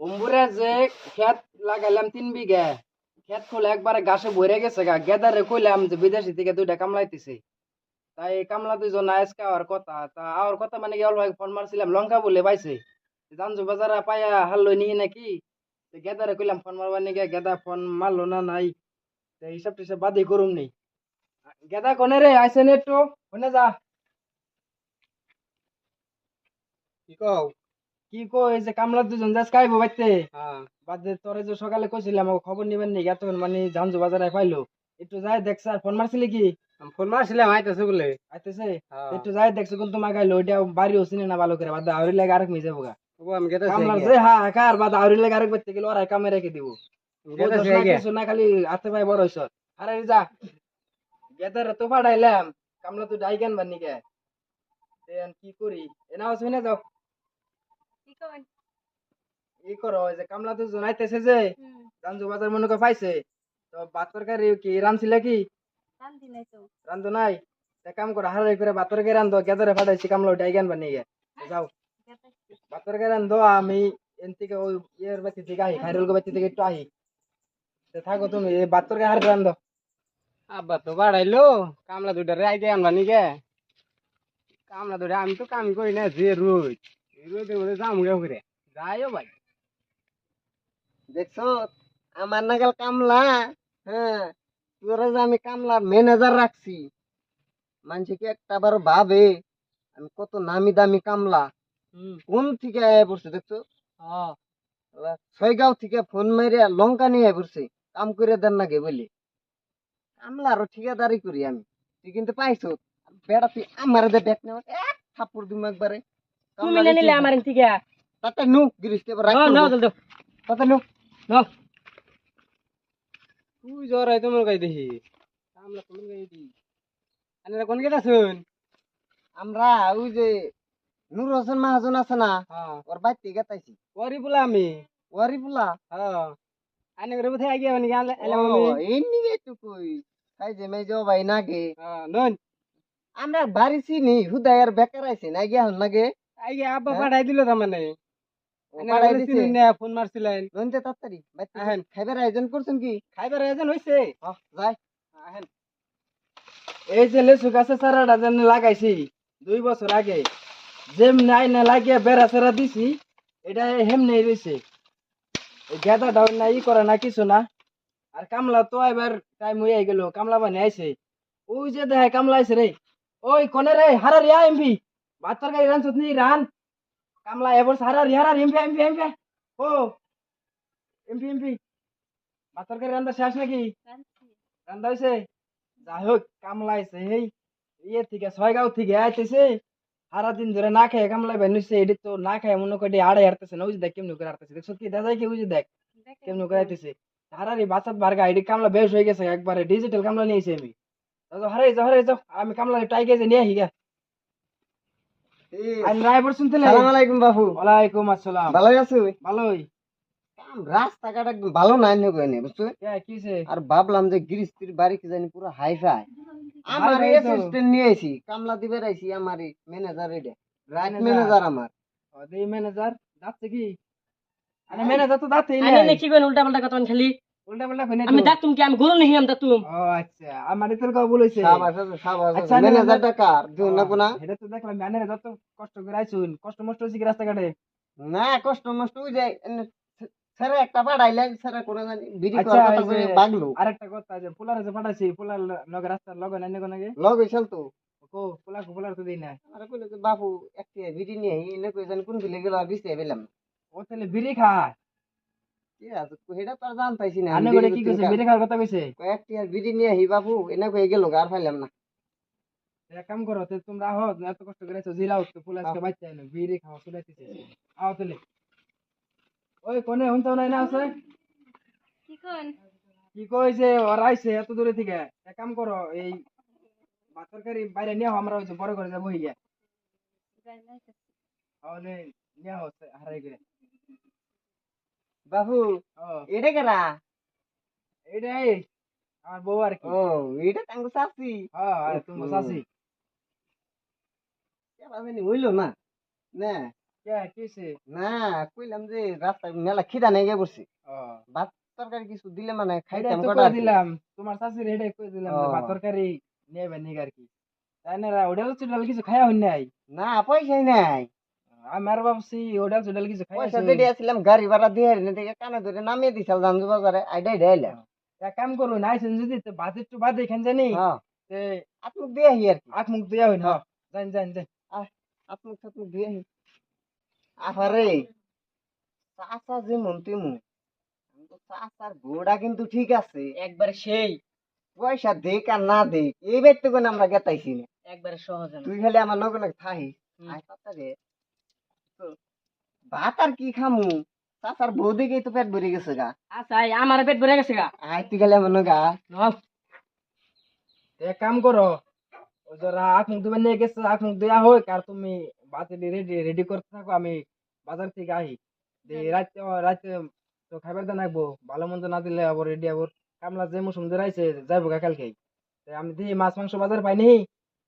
উম্বুরে যে ক্ষেত লাগাইলাম তিন বিঘা ক্ষেত খুলে একবারে ঘাসে ভরে গেছে গা। গেদারে কইলাম যে বিদেশি থেকে দুইটা কামলাইতেছে তাই কামলা দুইজন আজকে আওয়ার কথা। তা আওয়ার কথা মানে কি অল্প ফোন মারছিলাম, লঙ্কা বলে পাইছে। জানজু বাজারে পাইয়া হারলো নিহি নাকি? গেদারে কইলাম ফোন মারবার নিগে গেদা ফোন মারলো না নাই? হিসাব টিসাব বাদই করুম নেই গেদা কোনে রে আইসেন একটু, কোনে যা? কি কও? কি কই এই যে কামলা দুজন যাস খাইবো বাইতে? হ্যাঁ। বাদে তোরে যে সকালে কইছিলাম খবর নিবেন নি এতক্ষণ মানে জানজু বাজারে পাইলো। একটু যাই দেখছ আর ফোন মারছিলি কি? ফোন মারছিলাম আইতেছে বলে। আইতেছে? হ্যাঁ। একটু যাই দেখছ কোন তোমার গাইলো ওইটা বাড়িও চিনে না ভালো করে বাদে আউরি লাগে আরেক মিজে বোগা ও আমি গেতেছি কামলার যে হ্যাঁ কার বাদে আউরি লাগে আরেক বাইতে গেলে ওরাই কামে রেখে দিব। কিছু না খালি হাতে পায়ে বড় হইছ আরে যা গেদার তো পাঠাইলাম। কামলা তুই ডাই কেন কে কি করি? এনা শুনে যাও। ই করো যে কামলা তো জনাইতেছে যে রাঞ্জু বাজার মনে করে পাইছে তো ভাত তরকারি কি রাঁধছিলে কি? শান্তি নাই তো। নাই? এক কাম করো হারাই করে ভাত তরকারি গেদরে ফাটাইছি কামলা ওটাই জ্ঞান বানিয়ে গে। যাও। ভাত তরকারি আমি এন থেকে ওই ইয়ের বাতি থেকে আহি খাইরুল বাতি থেকে একটু আহি। তো থাকো তুমি এই ভাত তরকারি হার রান্ধো। আব্বা তো বাড়াইলো কামলা দুইটা রাই দিয়ে আনবা নিকে কামলা দুইটা আমি তো কাম করি না যে রোজ। রোদের মধ্যে যাম গে করে যাইও ভাই। দেখছ আমার নাগাল কামলা হ্যাঁ তোরা যে আমি কামলা ম্যানেজার রাখছি মানুষে কি একটা বার ভাবে আমি কত নামি দামি কামলা কোন থেকে আয়া পড়ছে দেখছ? ছয়গাঁও থেকে ফোন মেরে লঙ্কা নিয়ে পড়ছে কাম করে দেন নাকি বলি কামলা আরও ঠিকাদারি করি আমি তুই কিন্তু পাইছো। বেড়া তুই আমার দে ব্যাগ নেওয়া এক থাপ্পড় দিম একবারে। তুমি নিলে আমার থেকে তাতে নু গিরিশ রাখ নাও নাও জলদি। তাতে নু নাও। তুই জ্বর তোমার গাই দেখি। কামলা তোমার গাই দি আনে কোন গেটা শুন? আমরা ওই যে নূর হোসেন মাহাজন আছে না হ্যাঁ। ওর বাড়িতে গেতাইছি ওরি বলে আমি। ওয়ারি বুলা হ্যাঁ। আনে করে কোথায় গিয়ে মানে গেলে আমি এমনি একটু কই। তাই যে যাও ভাই নাগে। হ্যাঁ নন আমরা বাড়ি চিনি হুদাই আর বেকার আইছি না গিয়া হন নাগে। আইগে আব্বা হ্যাঁ? পাঠাই দিল তার মানে। না ফোন মারছিলেন। নইতে তাড়াতাড়ি আহেন। খাইবার আয়োজন করছেন কি? খাইবার আয়োজন হইছে। যাই। আহেন। এই যে লেসু গাছে চারাটা যেন লাগাইছি দুই বছর আগে। যেমনি আইনা লাগিয়ে বেড়া চেরা দিছি এটা হেমনি রয়েছে এই গেদাটা না ই করে না কিছু না। আর কামলা তো এবার টাইম হয়ে গেল কামলা বানি আইছে। ওই যে দেখে কামলা আইছে রে। ওই কোনে রে হারা রিয়া এমপি ভাত তরকারি রান সুতনি রান কামলা এবার হারা রি হারা এমপি এমপি এমপি ও এমপি এমপি ভাত তরকারি রান্না শেষ নাকি রান্না হয়েছে যাই হোক কামলাইছে হেই ইয়ে থেকে ছয়গাঁও থেকে আইতেছে সারা দিন ধরে না খেয়ে কামলাই বেনুছে এটি তো না খেয়ে মনে করে আড়াই হারতেছে না ওই যে দেখ কেমন করে হারতেছে দেখছ কি দাদা কি ওই যে দেখ কেমন করে আইতেছে হারারি বাচ্চাত বারগা এটি কামলা বেশ হয়ে গেছে একবারে ডিজিটাল কামলা নিয়েছে আমি দাদা হারাই যাও হারাই যাও আমি কামলা টাইকে যে নিয়ে হিগা আমি রায়পুর শুনতে সালাম আলাইকুম বাবু ওয়ালাইকুম আসসালাম। ভালো আছো? ভালোই। রাস্তাঘাট একদম ভালো নাই না বুঝছ? আর ভাবলাম যে গিরিস্তির বাড়ি কি জানি পুরো হাই ফাই আমার অ্যাসিস্ট্যান্ট নিয়ে আইছি কামলা দিবে আইছি আমার ম্যানেজার এটা রাইট? ম্যানেজার আমার। দেই ম্যানেজার যাচ্ছে কি? আরে ম্যানেজার তো যাচ্ছে নাকি কোন উল্টা পাল্টা কথা খালি। উল্টা পাল্টা কইনে আমি দাতুম কি আমি গরু নাহি আমি দাতুম ও আচ্ছা। আমার তোর কথা বলেছে। সাবাস সাবাস আচ্ছা, ম্যানেজার manager- দিও না। কোনা এটা তো দেখলাম ম্যানের যত কষ্ট করে আইছুন কষ্ট মষ্ট হয়েছে কি রাস্তাঘাটে? না কষ্ট মষ্ট যায় স্যার একটা পাঠাইলে স্যার কোনো জানি বিড়ি আচ্ছা, করার কথা আরেকটা যে পোলারে যে পাঠাইছি পোলার লগে রাস্তার লগে নাই নাকি নাকি? লগ হইছাল তো। কো পোলা কো পোলার তো দেই না আর কইলে যে বাবু একটা বিড়ি নিয়ে আই এনে কই জানি কোন দিলে গেল আর পেলাম ও তাহলে বিড়ি খায়। কি তো জানতাইছি না আনে করে কি কইছে বিড়ি খাওয়ার কথা কইছে কয়েকটি আর বিড়ি নিয়ে আহি বাবু এনে কই গেল আর পাইলাম না। এক কাম করো তে তোমরা আহো এত কষ্ট করে জিরাও তো পোলা আজকে বাচ্চা এলো বিড়ি খাওয়া শুনাইতেছে আও তাহলে ওই কোনে হুনতাও নাই না আছে? কি কোন? কি কইছে ওরা আইছে এত দূরে থেকে। এক কাম করো এই ভাত তরকারি বাইরে নিয়ে আমরা ওই যে বড় করে যাব ইয়া তাহলে নিয়ে আও হারাই করে বাবু এটা কেরা এইটাই আমার বউ আর কি। ও এটা টাঙ্গু চাচ্ছি হ্যাঁ শাসি জানি হইল না? না। না কইলাম যে রাস্তায় মেলা খিদা নেই গে বসছি ভাত তরকারি কিছু দিলে মানে খাইতাম কটা। দিলাম তোমার শাশুড়ি এটাই কই দিলাম ভাত তরকারি নেবে নিক আর কি। তাই না কিছু খায়া হই নাই। না পয়সাই নাই। আমার ভাবছি ওডাল চুডাল কিছু পয়সা দিয়ে গাড়ি ভাড়া দিয়ে হারিয়ে থেকে কানে ধরে নামিয়ে দিছাল জানজু বাজারে। আইডাই ডাইলাম এক কাম করো যদি তো ভাত একটু বাদ এখান জানি। হ্যাঁ। দিয়ে আহি আর কি। দেয়া হই না। জান জান জান আত্মুক সাত্মুক দিয়ে আহি। আফারে চাচা যে মন্ত্রী মু চাচার ঘোড়া কিন্তু ঠিক আছে একবারে সেই। পয়সা দেখ আর না দেখ এই ব্যক্তি কোন আমরা গেতাইছি না। একবারে সহজ তুই খালি আমার নগে থাই আয় চাচা রে। তো ভাত আর কি খামু? চাচার বউ দেখেই তো পেট ভরে গেছে গা। আচ্ছা আমার পেট ভরে গেছে গা। আয় তুই নগা নল। তে এক কাম করো ও যারা আখ মুখ দিবেন নিয়ে গেছে আখ মুখ দেয়া হোক আর তুমি ভাত রেডি রেডি করতে থাকো আমি বাজার থেকে আহি। রাতে রাতে তো খাবার দেন রাখব ভালো মন্দ না দিলে আবার রেডি আবার কামলা যে মৌসুম ধরে আইছে যাইবো গা কালকে। আমি দিই মাছ মাংস বাজার পাইনি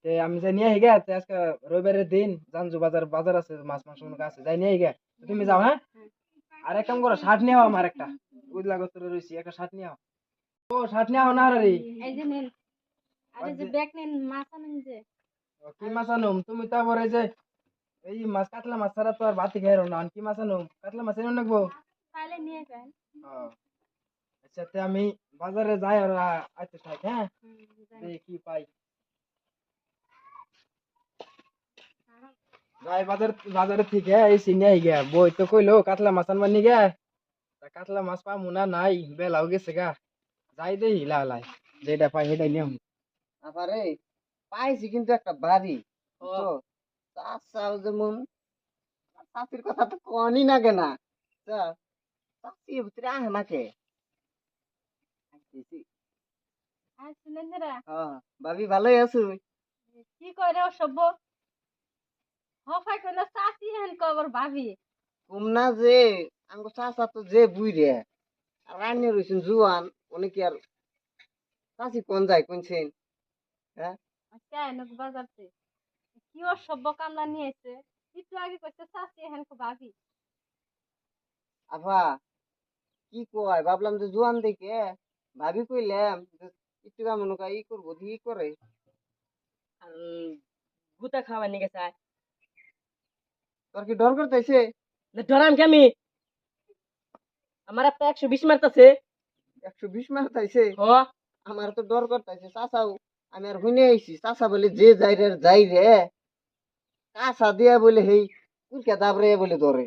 তে আমি যাই নিয়ে আহি গে তে আজকে রবিবারের দিন জানজু বাজার বাজার আছে মাছ মাংস মনে আছে যাই নিয়ে আহি গে তুমি যাও হ্যাঁ? আর এক কাম করো শার্ট নিয়ে আও আমার একটা। বুঝলা গত রয়েছি একটা শার্ট নিয়ে আও। ও শার্ট নিয়ে আও না রে। এই যে নিন আর যে ব্যাগ নিন মাছ আনেন যে। কি মাছ আনুম? তুমি তো আবার এই যে এই মাছ কাতলা মাছ ছাড়া তো আর ভাতি খাই না। কি মাছ আনুম? কাতলা মাছ এনে রাখব তাহলে নিয়ে যান। আচ্ছা তে আমি বাজারে যাই আর আইতে থাক হ্যাঁ? কি পাই। যাই বাজার বাজারে থেকে এই সিনে আই গিয়া। বই তো কইলো কাতলা মাছ আনবার নি গে? কাতলা মাছ পামু না নাই বেলাও গেছে গা। যাই দেই হিলা লাই যেটা পাই সেটাই নিয়ম আপারে পাইছি কিন্তু একটা বাড়ি চাচাও যেমন চাচির কথা তো কনই না কেনা চাচি ভিতরে আহে না হ্যাঁ ভাবি ভালোই আছো। কি কয় রে অসভ্য? হফাই কইলো চাচি হেন কবর ভাবি তোমরা যে আঙ্গো চাচা তো যে বুইরে আর রান্নে রইছেন জুয়ান অনেকে আর চাচি কোন যায় কোনছেন কেন বাজারতে কি অসভ্য কামলা নিয়েছে একটু আগে কইছে চাচি হেন কো ভাবি আফা কি কয়? ভাবলাম যে জুয়ান দেখে ভাবি কইলাম যে একটু কেমন ই করব দিয়ে করে। আর গুতা খাওয়া নিয়ে গেছে তোর কি ডর করতেছে? ধরাম কি আমি? আমার একটা একশো বিশ মারতেছে। একশো বিশ ও আমার তো ডর করতেছে চাচাও। আমি আর হুনে আইছি চাচা বলে যে যাই রে যাই রে। কাঁচা দিয়া বলে হেই কুরকে দাবরে বলে ধরে।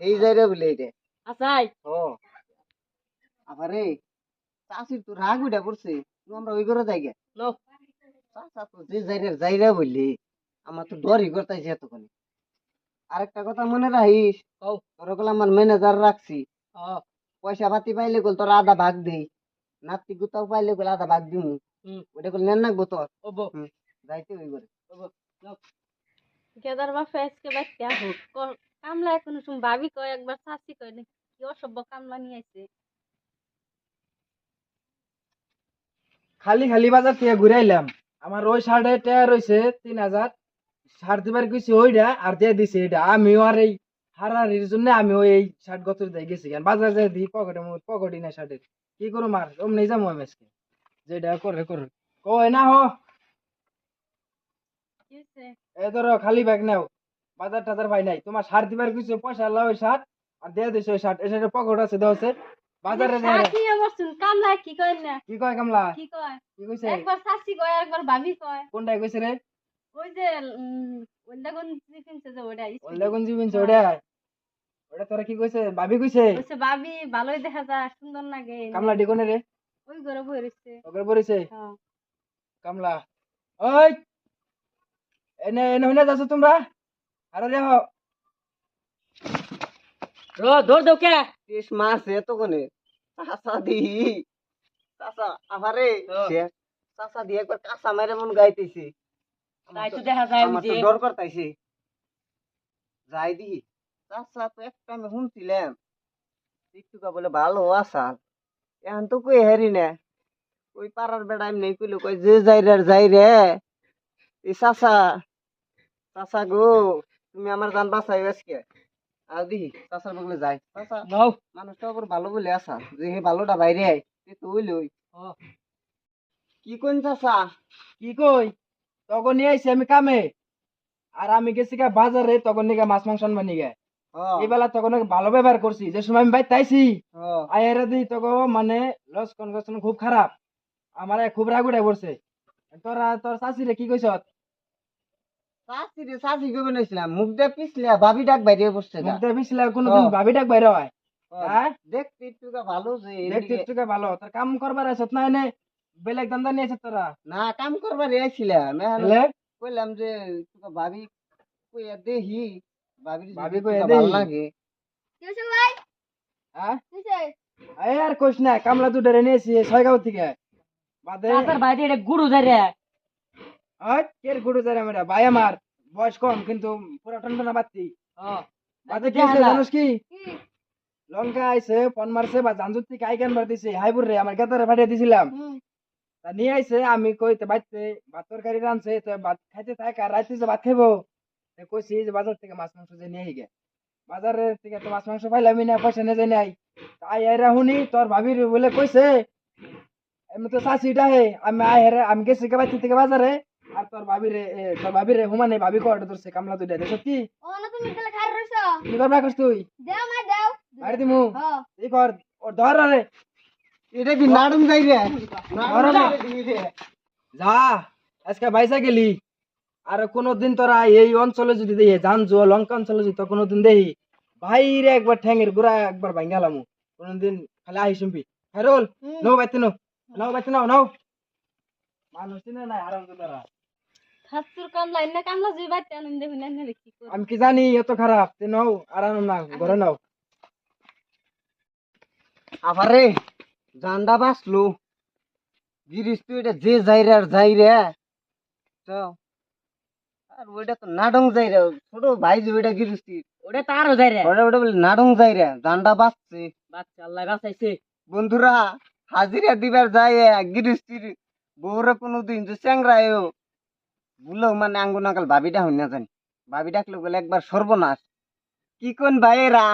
এই যাই রে বলে এইটা আসাই। ও আবারে চাষির তো রাগ উঠা পড়ছে আমরা ওই করে যাই গে চাচা তো যে যাই রে যাই রে বললি আমার তো ডরই করতেছে এতক্ষণে। আরেকটা কথা মনে রাখিস। তোর কল আমার ম্যানেজার রাখছি। পয়সা পাতি পাইলে গেল তোর আধা ভাগ দেই। নাতি গুতাও পাইলে গেল আধা ভাগ দিমু। ওটা কল নেন নাকবো তোর? যাইতে ওই করে গেদার বাপে আজকে বাচ্চা। হোক ক- কামলা এখন শুন ভাবি কয় একবার চাচি কয় না কি অসভ্য কামলা নিয়ে আইছে। খালি খালি বাজার থেকে ঘুরে আইলাম। আমার ওই শার্টে টায়ার রয়েছে তিন হাজার। শার্ট দিবার গেছি ওইটা আর দিয়ে দিছে এটা। আমিও আর এই হারারির জন্য আমি ওই এই শার্ট গত দিয়ে গেছি। কেন বাজার যাই দিই পকেটে পকেটই নাই শার্টের কি করো মার? অমনি যাব আমি আজকে। যেটা করে করে কই না হো? এ ধরো খালি ব্যাগ নাও। বাজার টাজার ভাই নাই। তোমার শার্ট দিবার কিছু পয়সা আল্লাহ ওই শার্ট আর দিয়ে দিছে ওই শার্ট এসে পকেট আছে দেওয়া আছে। বাজারে কামলা কি কয় না? কি কয় কামলা? কি কয়? কি কইছে? একবার চাচি কয় একবার ভাবি কয়। কোনটাই কইছে রে? ওই যে কোন কিনছে যে ওটা ওল্লা কোন ওটা ওটা তোরা কি কইছে? ভাবি কইছে? বলছে ভাবি ভালোই দেখা যায় সুন্দর লাগে। কামলা রে। ওই হ্যাঁ। কামলা। ওই! এনে এনে হইনা যাচ্ছ তোমরা? আরে রে হো। র দৌড় দাও কে মারছে এতক্ষণে। চাচা দি। চাচা আমারে হ্যাঁ। চাচা দিয়ে একবার কাঁচা মেরে মন গাইতেছে। তাই তো দেখা যায় আমার তো ডর যাই দি চাচা তো একটা আমি শুনছিলাম। টিকটুকা বলে ভালো আসাল এখন তো কই হেরি না? ওই পাড়ার বেড়া এমনি কইলো কই যে যাই রে যাই রে? এই চাচা চাচা গো তুমি আমার জান বাঁচাই আজকে। আর চাচার বগলে যাই। চাচা নাও। মানুষটা আবার ভালো বলে আসা যে হে ভালোটা বাইরে আয় এ তো ওই হ্যাঁ। কি কোন চাচা? কি কই? তখন নিয়ে আইছি আমি কামে। আর আমি গেছি গা বাজারে তখন নিয়ে মাছ মাংস আনবা নিয়ে এই বেলা তখন ভালো ব্যবহার করছি। যে সময় আমি। আয়ারে দিই তখন মানে লস কনকশন খুব খারাপ। আমার খুব রাগ উঠে পড়ছে। তোরা তোর চাষি রে কি কইছ? রে মুখ দিয়ে পিছলে ভাবি ডাক বাইরে বসছে কোনদিন। ভাবি ডাক বাইরে হয়। হ্যাঁ, দেখতে একটু ভালো দেখতে একটু ভালো। তোর কাম করবার আছত না। এনে বেলেগ দান্দা নিয়ে আছত তোরা। না কাম করবার এসেছিলাম কইলাম যে ভাবি কইয়া দেখি ভাবির যদি ভাবি একটু কইয়া ভালো দেহি। লাগে। কি ভাই? হ্যাঁ? কি? এই আর কইস না কামলা রে নিয়েছি ছয়গাঁও থেকে। বাদে চাচার বাড়িতে এটা গুরু যায় রে ওই কের গুরু যারে মেরা ভাই আমার বয়স কম কিন্তু পুরো টনটনা বাত্তি বাদে কি হয়েছে জানোস কি? কি? লঙ্কা আইছে ফোন মারছে বা জানজুর থেকে আই কেন দিছে? হাইপুর রে আমার গেতারে পাঠিয়ে দিছিলাম। তা নিয়ে আইছে আমি কইতে বাইতে ভাত তরকারি রানছে তো ভাত খাইতে থাক আর রাইতে যে ভাত খাইবো। তো কইছি যে বাজার থেকে মাছ মাংস যে নিয়ে গে বাজারের থেকে তো মাছ মাংস পাইলামই না পয়সা নিয়ে যাই নাই। তাই এরা শুনি তোর ভাবির বলে কইছে এমনি তো চাষিটা হে আমি আই হেরে আমি গেছি কে বাইতে থেকে বাজারে আর তোর ভাবিরে তোর ভাবিরে হুমানে ভাবি কয়টা ধরছে কামলা দুইটা দেখছ কি ও না তুমি তাহলে খাই রইছো? কি করবা করছ তুই? দেও মা দেও। মারি দিমু। হ্যাঁ এই কর ধর রে। এটা কি নাড়ুম যাই রে? যা আজকে বাইসা গেলি। আর কোনদিন তোরা এই অঞ্চলে যদি দেখি জানজো লঙ্কা অঞ্চলে যদি কোনদিন দেখি বাইরে একবার ঠ্যাঙের গুড়া একবার ভাঙ্গালামু কোনদিন খালি আহি শুনবি। হেরোল নো বাইতে নো নাও বাইতে নাও নাও। মানুষ চিনে নাই আরাম তো তোরা। আমি কি জানি এত খারাপ। তে নাও আরাম না ঘরে নাও। আবারে জানডা বাঁচলো। গিরিস তুই এটা যে যাই রে আর যাই রে তো আর ওইটা তো নাডং যাই রে ছোট ভাই যে ওইটা গিরিস তুই ওটা তারও যায় রে। ওটা ওটা বলে নাডং যাই রে জানডা বাঁচছে। বাচ্চা আল্লাহ বাঁচাইছে। বন্ধুরা হাজিরা দিবার যায় গিরিস তুই বউরে কোনোদিন যে চ্যাংরা এও বুলেও মানে আঙ্গু নাকাল ভাবি ডাক না জানি। ভাবি ডাকলে বলে একবার সর্বনাশ। কি কোন ভাইয়েরা?